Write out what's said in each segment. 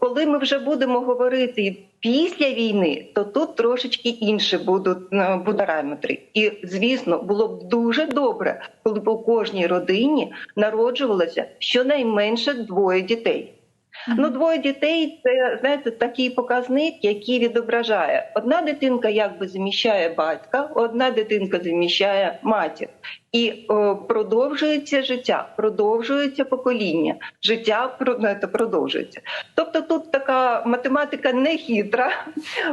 коли ми вже будемо говорити після війни, то тут трошечки інші будуть, е, параметри. І звісно, було б дуже добре, коли б у кожній родині народжувалося щонайменше двоє дітей. Ну, двоє дітей це знаєте такий показник, який відображає одна дитинка, якби заміщає батька, одна дитинка заміщає матір, і о, продовжується життя, продовжується покоління, життя про- ну, це продовжується. Тобто тут така математика не хитра.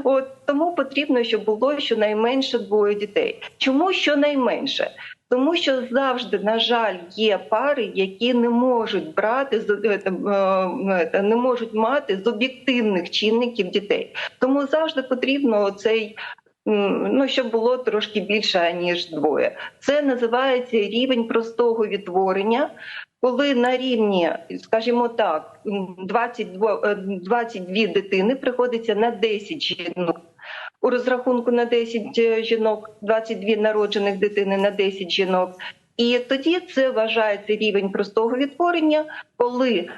От тому потрібно, щоб було щонайменше двоє дітей. Чому щонайменше? Тому що завжди, на жаль, є пари, які не можуть брати е, е, е, не можуть мати з об'єктивних чинників дітей. Тому завжди потрібно цей. Ну, щоб було трошки більше ніж двоє. Це називається рівень простого відтворення, коли на рівні, скажімо так, м, 22, е, 22 дитини приходиться на 10 жінок. У розрахунку на 10 жінок, 22 народжених дитини на 10 жінок. І тоді це вважається рівень простого відтворення, коли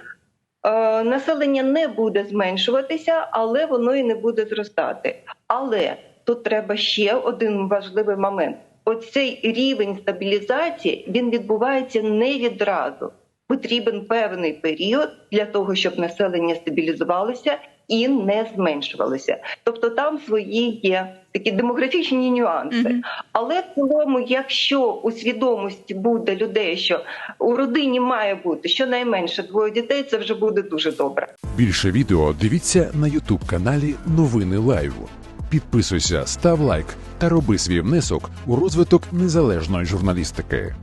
е, населення не буде зменшуватися, але воно і не буде зростати. Але тут треба ще один важливий момент: оцей рівень стабілізації він відбувається не відразу. Потрібен певний період для того, щоб населення стабілізувалося і не зменшувалося. Тобто там свої є такі демографічні нюанси. Мгм. Але в цілому, якщо у свідомості буде людей, що у родині має бути щонайменше двоє дітей, це вже буде дуже добре. Більше відео дивіться на Ютуб каналі Новини Лайв. Підписуйся, став лайк та роби свій внесок у розвиток незалежної журналістики.